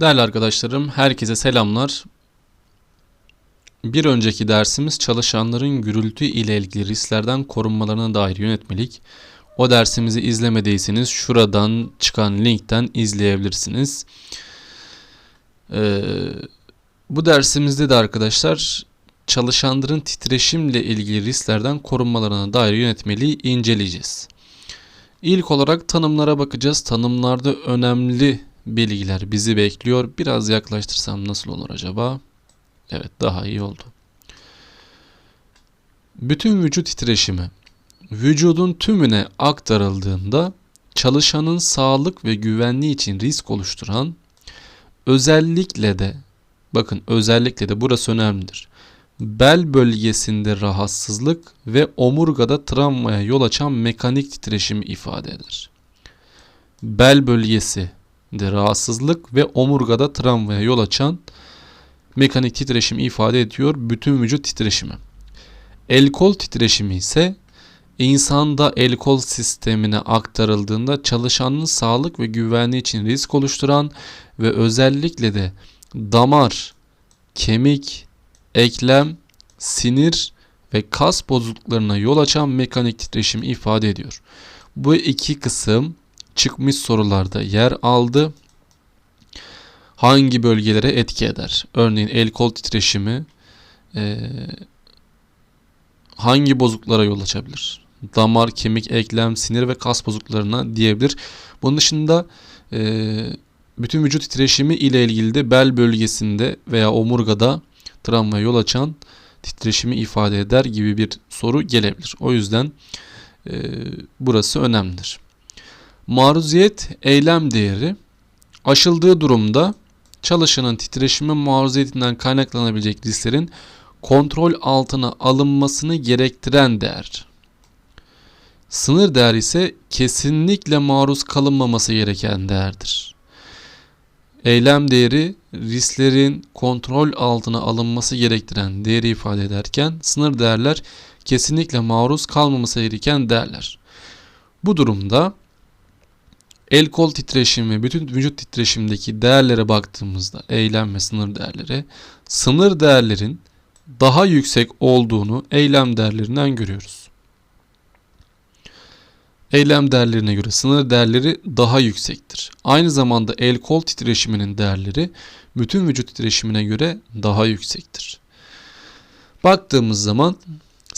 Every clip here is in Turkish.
Değerli arkadaşlarım, herkese selamlar. Bir önceki dersimiz çalışanların gürültü ile ilgili risklerden korunmalarına dair yönetmelik. O dersimizi izlemediyseniz şuradan çıkan linkten izleyebilirsiniz. Ee, bu dersimizde de arkadaşlar çalışanların titreşimle ilgili risklerden korunmalarına dair yönetmeliği inceleyeceğiz. İlk olarak tanımlara bakacağız. Tanımlarda önemli bilgiler bizi bekliyor. Biraz yaklaştırsam nasıl olur acaba? Evet daha iyi oldu. Bütün vücut titreşimi vücudun tümüne aktarıldığında çalışanın sağlık ve güvenliği için risk oluşturan özellikle de bakın özellikle de burası önemlidir. Bel bölgesinde rahatsızlık ve omurgada travmaya yol açan mekanik titreşimi ifade eder. Bel bölgesi de rahatsızlık ve omurgada travmaya yol açan mekanik titreşimi ifade ediyor bütün vücut titreşimi. El kol titreşimi ise insanda el kol sistemine aktarıldığında çalışanın sağlık ve güvenliği için risk oluşturan ve özellikle de damar, kemik, eklem, sinir ve kas bozukluklarına yol açan mekanik titreşimi ifade ediyor. Bu iki kısım çıkmış sorularda yer aldı. Hangi bölgelere etki eder? Örneğin el kol titreşimi e, hangi bozukluklara yol açabilir? Damar, kemik, eklem, sinir ve kas bozukluklarına diyebilir. Bunun dışında e, bütün vücut titreşimi ile ilgili de bel bölgesinde veya omurgada travmaya yol açan titreşimi ifade eder gibi bir soru gelebilir. O yüzden e, burası önemlidir. Maruziyet eylem değeri aşıldığı durumda çalışanın titreşimi maruziyetinden kaynaklanabilecek risklerin kontrol altına alınmasını gerektiren değer. Sınır değer ise kesinlikle maruz kalınmaması gereken değerdir. Eylem değeri risklerin kontrol altına alınması gerektiren değeri ifade ederken sınır değerler kesinlikle maruz kalmaması gereken değerler. Bu durumda el kol titreşim ve bütün vücut titreşimdeki değerlere baktığımızda eylem ve sınır değerleri sınır değerlerin daha yüksek olduğunu eylem değerlerinden görüyoruz. Eylem değerlerine göre sınır değerleri daha yüksektir. Aynı zamanda el kol titreşiminin değerleri bütün vücut titreşimine göre daha yüksektir. Baktığımız zaman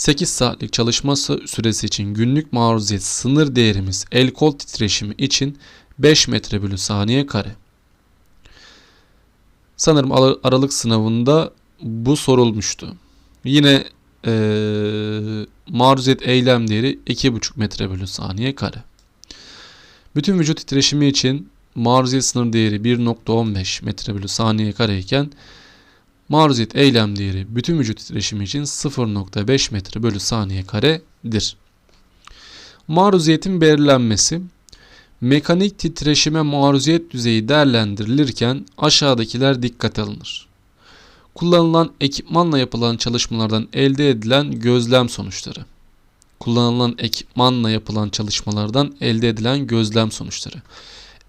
8 saatlik çalışma süresi için günlük maruziyet sınır değerimiz el kol titreşimi için 5 metre bölü saniye kare. Sanırım aralık sınavında bu sorulmuştu. Yine e, maruziyet eylem değeri 2,5 metre bölü saniye kare. Bütün vücut titreşimi için maruziyet sınır değeri 1.15 metre bölü saniye kare iken maruziyet eylem değeri bütün vücut titreşimi için 0.5 metre bölü saniye karedir. Maruziyetin belirlenmesi mekanik titreşime maruziyet düzeyi değerlendirilirken aşağıdakiler dikkate alınır. Kullanılan ekipmanla yapılan çalışmalardan elde edilen gözlem sonuçları. Kullanılan ekipmanla yapılan çalışmalardan elde edilen gözlem sonuçları.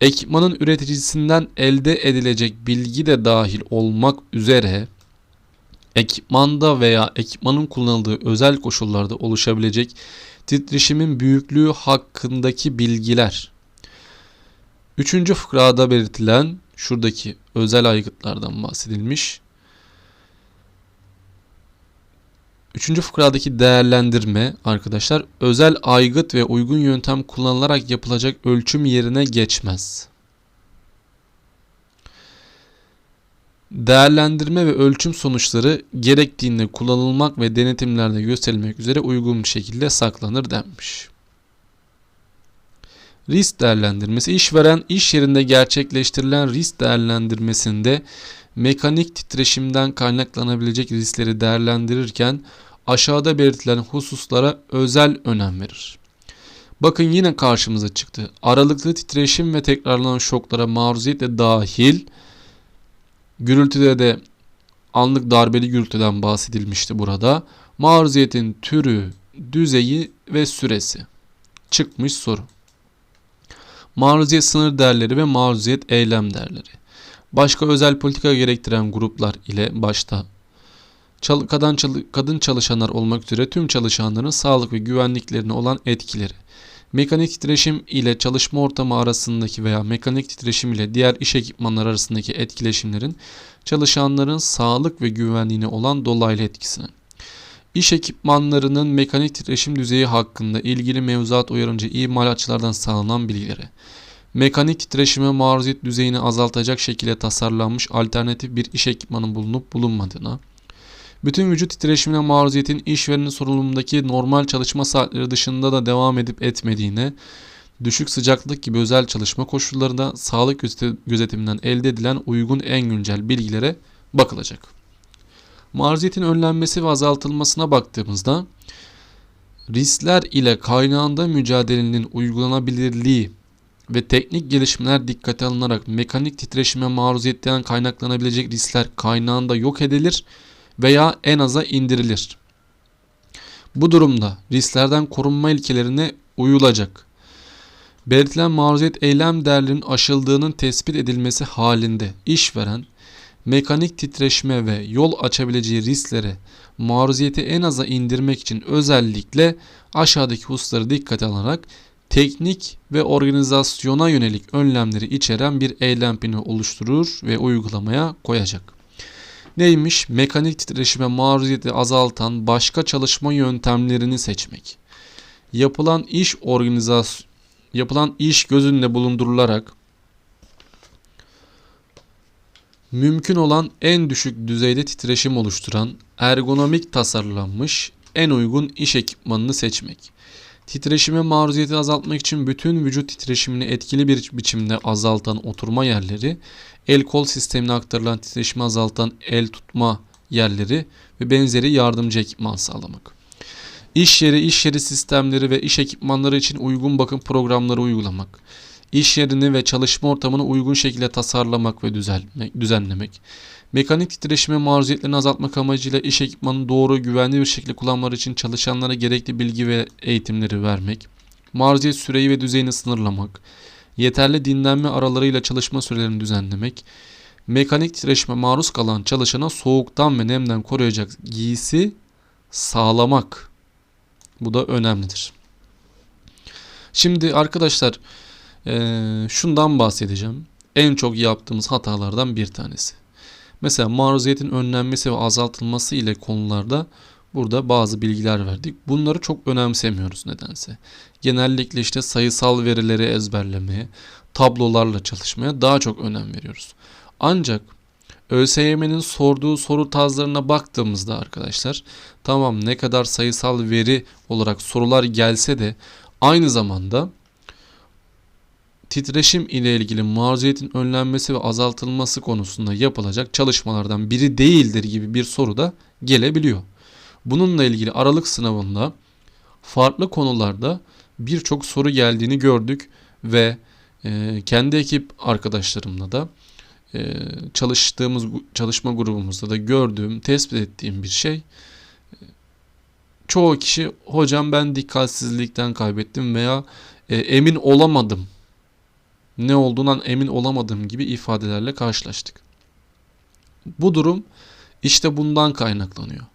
Ekipmanın üreticisinden elde edilecek bilgi de dahil olmak üzere ekipmanda veya ekipmanın kullanıldığı özel koşullarda oluşabilecek titreşimin büyüklüğü hakkındaki bilgiler. Üçüncü fıkrada belirtilen şuradaki özel aygıtlardan bahsedilmiş. Üçüncü fıkradaki değerlendirme arkadaşlar özel aygıt ve uygun yöntem kullanılarak yapılacak ölçüm yerine geçmez. Değerlendirme ve ölçüm sonuçları gerektiğinde kullanılmak ve denetimlerde gösterilmek üzere uygun bir şekilde saklanır denmiş. Risk değerlendirmesi işveren iş yerinde gerçekleştirilen risk değerlendirmesinde mekanik titreşimden kaynaklanabilecek riskleri değerlendirirken aşağıda belirtilen hususlara özel önem verir. Bakın yine karşımıza çıktı. Aralıklı titreşim ve tekrarlanan şoklara maruziyet de dahil gürültüde de anlık darbeli gürültüden bahsedilmişti burada. Maruziyetin türü, düzeyi ve süresi. Çıkmış soru. Maruziyet sınır değerleri ve maruziyet eylem değerleri. Başka özel politika gerektiren gruplar ile başta. Kadın, kadın çalışanlar olmak üzere tüm çalışanların sağlık ve güvenliklerine olan etkileri, mekanik titreşim ile çalışma ortamı arasındaki veya mekanik titreşim ile diğer iş ekipmanları arasındaki etkileşimlerin çalışanların sağlık ve güvenliğine olan dolaylı etkisini, İş ekipmanlarının mekanik titreşim düzeyi hakkında ilgili mevzuat uyarınca imalatçılardan sağlanan bilgileri, mekanik titreşime maruziyet düzeyini azaltacak şekilde tasarlanmış alternatif bir iş ekipmanı bulunup bulunmadığına, bütün vücut titreşimine maruziyetin işverenin sorumluluğundaki normal çalışma saatleri dışında da devam edip etmediğine, düşük sıcaklık gibi özel çalışma koşullarında sağlık gözeti- gözetiminden elde edilen uygun en güncel bilgilere bakılacak. Maruziyetin önlenmesi ve azaltılmasına baktığımızda riskler ile kaynağında mücadelenin uygulanabilirliği ve teknik gelişmeler dikkate alınarak mekanik titreşime maruziyetten kaynaklanabilecek riskler kaynağında yok edilir veya en aza indirilir. Bu durumda risklerden korunma ilkelerine uyulacak. Belirtilen maruziyet eylem değerlerinin aşıldığının tespit edilmesi halinde işveren mekanik titreşime ve yol açabileceği risklere maruziyeti en aza indirmek için özellikle aşağıdaki hususları dikkate alarak teknik ve organizasyona yönelik önlemleri içeren bir eylem planı oluşturur ve uygulamaya koyacak. Neymiş? Mekanik titreşime maruziyeti azaltan başka çalışma yöntemlerini seçmek. Yapılan iş organizasyon yapılan iş göz önünde bulundurularak mümkün olan en düşük düzeyde titreşim oluşturan ergonomik tasarlanmış en uygun iş ekipmanını seçmek. Titreşime maruziyeti azaltmak için bütün vücut titreşimini etkili bir biçimde azaltan oturma yerleri, el kol sistemine aktarılan titreşimi azaltan el tutma yerleri ve benzeri yardımcı ekipman sağlamak. İş yeri, iş yeri sistemleri ve iş ekipmanları için uygun bakım programları uygulamak. İş yerini ve çalışma ortamını uygun şekilde tasarlamak ve düzeltmek, düzenlemek. Mekanik titreşime maruziyetlerini azaltmak amacıyla iş ekipmanını doğru, güvenli bir şekilde kullanmaları için çalışanlara gerekli bilgi ve eğitimleri vermek. Maruziyet süreyi ve düzeyini sınırlamak. Yeterli dinlenme aralarıyla çalışma sürelerini düzenlemek. Mekanik titreşime maruz kalan çalışana soğuktan ve nemden koruyacak giysi sağlamak. Bu da önemlidir. Şimdi arkadaşlar eee, şundan bahsedeceğim. En çok yaptığımız hatalardan bir tanesi. Mesela maruziyetin önlenmesi ve azaltılması ile konularda burada bazı bilgiler verdik. Bunları çok önemsemiyoruz nedense. Genellikle işte sayısal verileri ezberlemeye, tablolarla çalışmaya daha çok önem veriyoruz. Ancak ÖSYM'nin sorduğu soru tarzlarına baktığımızda arkadaşlar tamam ne kadar sayısal veri olarak sorular gelse de aynı zamanda titreşim ile ilgili maruziyetin önlenmesi ve azaltılması konusunda yapılacak çalışmalardan biri değildir gibi bir soru da gelebiliyor. Bununla ilgili aralık sınavında farklı konularda birçok soru geldiğini gördük ve e, kendi ekip arkadaşlarımla da e, çalıştığımız çalışma grubumuzda da gördüğüm, tespit ettiğim bir şey. E, Çoğu kişi hocam ben dikkatsizlikten kaybettim veya e, emin olamadım. Ne olduğundan emin olamadım gibi ifadelerle karşılaştık. Bu durum işte bundan kaynaklanıyor.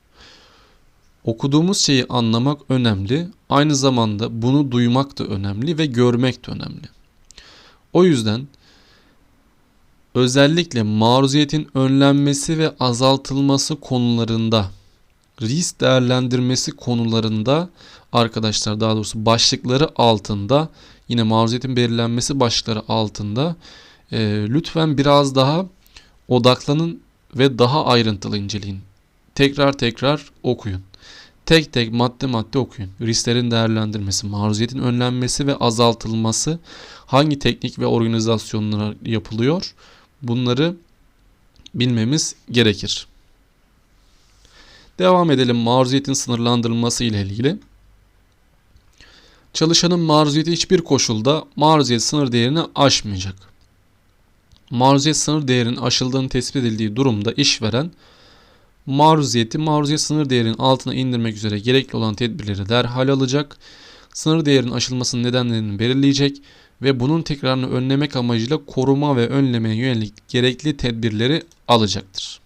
Okuduğumuz şeyi anlamak önemli. Aynı zamanda bunu duymak da önemli ve görmek de önemli. O yüzden özellikle maruziyetin önlenmesi ve azaltılması konularında risk değerlendirmesi konularında arkadaşlar daha doğrusu başlıkları altında yine maruziyetin belirlenmesi başlıkları altında e, lütfen biraz daha odaklanın ve daha ayrıntılı inceleyin. Tekrar tekrar okuyun. Tek tek madde madde okuyun. Risklerin değerlendirmesi, maruziyetin önlenmesi ve azaltılması hangi teknik ve organizasyonlar yapılıyor? Bunları bilmemiz gerekir. Devam edelim maruziyetin sınırlandırılması ile ilgili. Çalışanın maruziyeti hiçbir koşulda maruziyet sınır değerini aşmayacak. Maruziyet sınır değerinin aşıldığını tespit edildiği durumda işveren maruziyeti maruziyet sınır değerinin altına indirmek üzere gerekli olan tedbirleri derhal alacak. Sınır değerinin aşılmasının nedenlerini belirleyecek ve bunun tekrarını önlemek amacıyla koruma ve önlemeye yönelik gerekli tedbirleri alacaktır.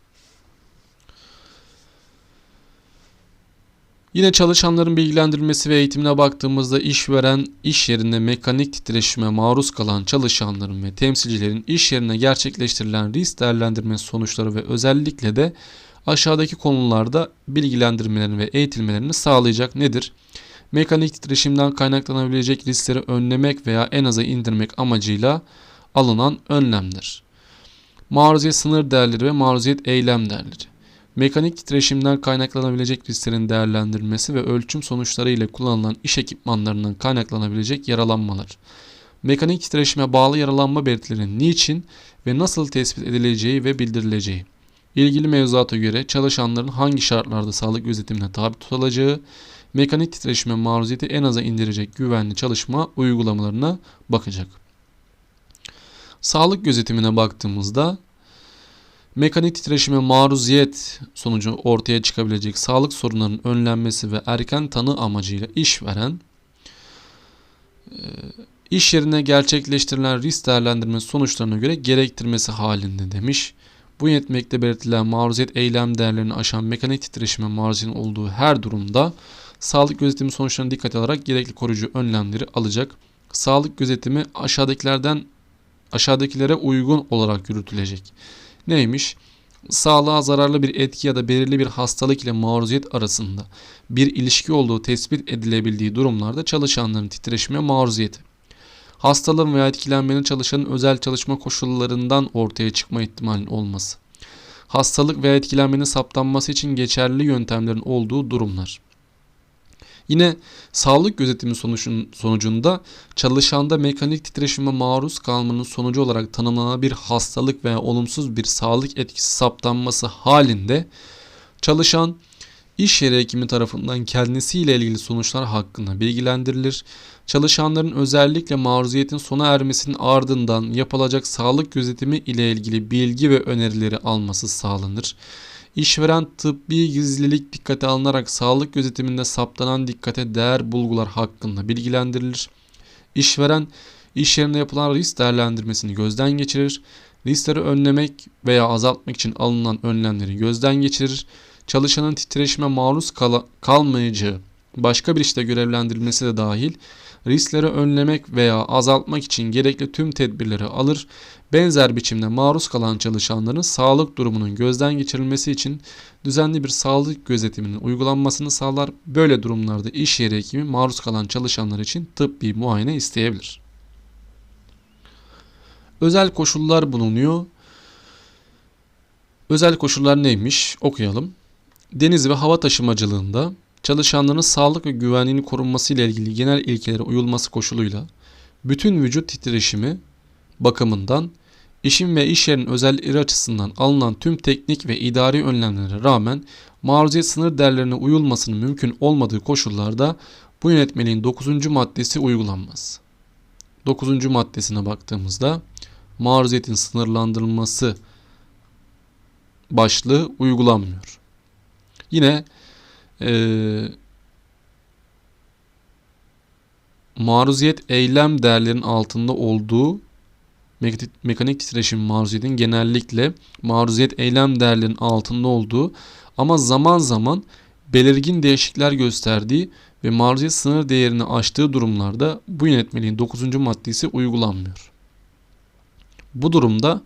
Yine çalışanların bilgilendirilmesi ve eğitimine baktığımızda işveren iş yerinde mekanik titreşime maruz kalan çalışanların ve temsilcilerin iş yerine gerçekleştirilen risk değerlendirme sonuçları ve özellikle de aşağıdaki konularda bilgilendirmelerini ve eğitilmelerini sağlayacak nedir? Mekanik titreşimden kaynaklanabilecek riskleri önlemek veya en aza indirmek amacıyla alınan önlemler. Maruziyet sınır değerleri ve maruziyet eylem değerleri. Mekanik titreşimden kaynaklanabilecek risklerin değerlendirilmesi ve ölçüm sonuçları ile kullanılan iş ekipmanlarından kaynaklanabilecek yaralanmalar. Mekanik titreşime bağlı yaralanma belirtilerinin niçin ve nasıl tespit edileceği ve bildirileceği. İlgili mevzuata göre çalışanların hangi şartlarda sağlık gözetimine tabi tutulacağı, mekanik titreşime maruziyeti en aza indirecek güvenli çalışma uygulamalarına bakacak. Sağlık gözetimine baktığımızda Mekanik titreşime maruziyet sonucu ortaya çıkabilecek sağlık sorunlarının önlenmesi ve erken tanı amacıyla işveren e, iş yerine gerçekleştirilen risk değerlendirme sonuçlarına göre gerektirmesi halinde demiş. Bu yetmekte belirtilen maruziyet eylem değerlerini aşan mekanik titreşime maruziyetin olduğu her durumda sağlık gözetimi sonuçlarına dikkat alarak gerekli koruyucu önlemleri alacak. Sağlık gözetimi aşağıdakilerden aşağıdakilere uygun olarak yürütülecek. Neymiş? Sağlığa zararlı bir etki ya da belirli bir hastalık ile maruziyet arasında bir ilişki olduğu tespit edilebildiği durumlarda çalışanların titreşime maruziyeti. Hastalığın veya etkilenmenin çalışanın özel çalışma koşullarından ortaya çıkma ihtimalinin olması. Hastalık veya etkilenmenin saptanması için geçerli yöntemlerin olduğu durumlar. Yine sağlık gözetimi sonucunda çalışanda mekanik titreşime maruz kalmanın sonucu olarak tanımlanan bir hastalık veya olumsuz bir sağlık etkisi saptanması halinde çalışan iş yeri hekimi tarafından kendisiyle ilgili sonuçlar hakkında bilgilendirilir. Çalışanların özellikle maruziyetin sona ermesinin ardından yapılacak sağlık gözetimi ile ilgili bilgi ve önerileri alması sağlanır. İşveren tıbbi gizlilik dikkate alınarak sağlık gözetiminde saptanan dikkate değer bulgular hakkında bilgilendirilir. İşveren iş yerinde yapılan risk değerlendirmesini gözden geçirir. Riskleri önlemek veya azaltmak için alınan önlemleri gözden geçirir. Çalışanın titreşime maruz kal kalmayacağı başka bir işte görevlendirilmesi de dahil riskleri önlemek veya azaltmak için gerekli tüm tedbirleri alır. Benzer biçimde maruz kalan çalışanların sağlık durumunun gözden geçirilmesi için düzenli bir sağlık gözetiminin uygulanmasını sağlar. Böyle durumlarda iş yeri hekimi maruz kalan çalışanlar için tıbbi muayene isteyebilir. Özel koşullar bulunuyor. Özel koşullar neymiş? Okuyalım. Deniz ve hava taşımacılığında çalışanların sağlık ve güvenliğini korunması ile ilgili genel ilkelere uyulması koşuluyla bütün vücut titreşimi bakımından işin ve iş yerinin özellikleri açısından alınan tüm teknik ve idari önlemlere rağmen maruziyet sınır değerlerine uyulmasının mümkün olmadığı koşullarda bu yönetmeliğin 9. maddesi uygulanmaz. 9. maddesine baktığımızda maruziyetin sınırlandırılması başlığı uygulanmıyor. Yine e, maruziyet eylem değerlerinin altında olduğu mekanik titreşim maruziyetin genellikle maruziyet eylem değerlerinin altında olduğu ama zaman zaman belirgin değişiklikler gösterdiği ve maruziyet sınır değerini aştığı durumlarda bu yönetmeliğin 9. maddesi uygulanmıyor. Bu durumda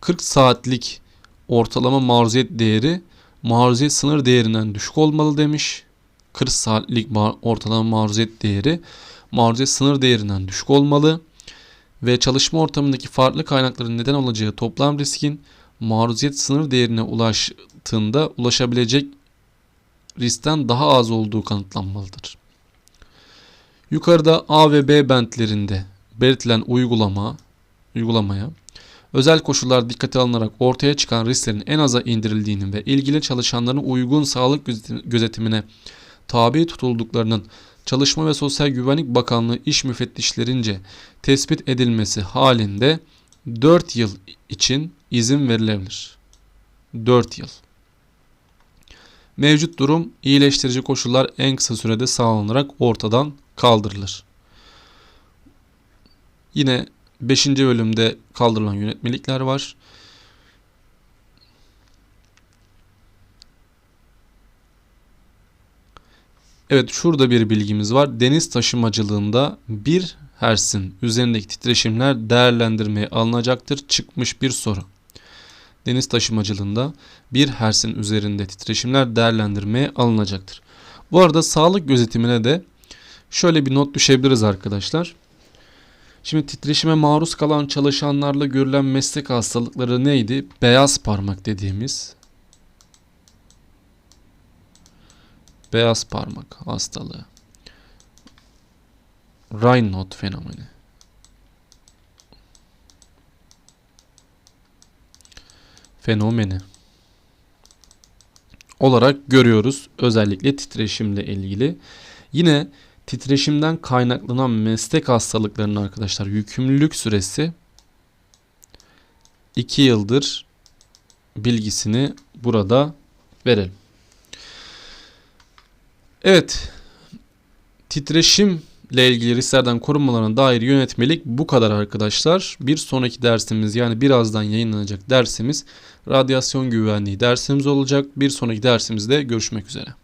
40 saatlik ortalama maruziyet değeri maruziyet sınır değerinden düşük olmalı demiş. 40 saatlik ortalama maruziyet değeri maruziyet sınır değerinden düşük olmalı ve çalışma ortamındaki farklı kaynakların neden olacağı toplam riskin maruziyet sınır değerine ulaştığında ulaşabilecek riskten daha az olduğu kanıtlanmalıdır. Yukarıda A ve B bentlerinde belirtilen uygulama uygulamaya özel koşullar dikkate alınarak ortaya çıkan risklerin en aza indirildiğinin ve ilgili çalışanların uygun sağlık gözetimine tabi tutulduklarının Çalışma ve Sosyal Güvenlik Bakanlığı iş müfettişlerince tespit edilmesi halinde 4 yıl için izin verilebilir. 4 yıl. Mevcut durum iyileştirici koşullar en kısa sürede sağlanarak ortadan kaldırılır. Yine 5. bölümde kaldırılan yönetmelikler var. Evet şurada bir bilgimiz var. Deniz taşımacılığında bir Hertz'in üzerindeki titreşimler değerlendirmeye alınacaktır. Çıkmış bir soru. Deniz taşımacılığında bir Hertz'in üzerinde titreşimler değerlendirmeye alınacaktır. Bu arada sağlık gözetimine de şöyle bir not düşebiliriz arkadaşlar. Şimdi titreşime maruz kalan çalışanlarla görülen meslek hastalıkları neydi? Beyaz parmak dediğimiz beyaz parmak hastalığı. Raynaud fenomeni. Fenomeni olarak görüyoruz özellikle titreşimle ilgili. Yine titreşimden kaynaklanan meslek hastalıklarının arkadaşlar yükümlülük süresi 2 yıldır bilgisini burada verelim. Evet. Titreşimle ilgili risklerden korunmalarına dair yönetmelik bu kadar arkadaşlar. Bir sonraki dersimiz yani birazdan yayınlanacak dersimiz radyasyon güvenliği dersimiz olacak. Bir sonraki dersimizde görüşmek üzere.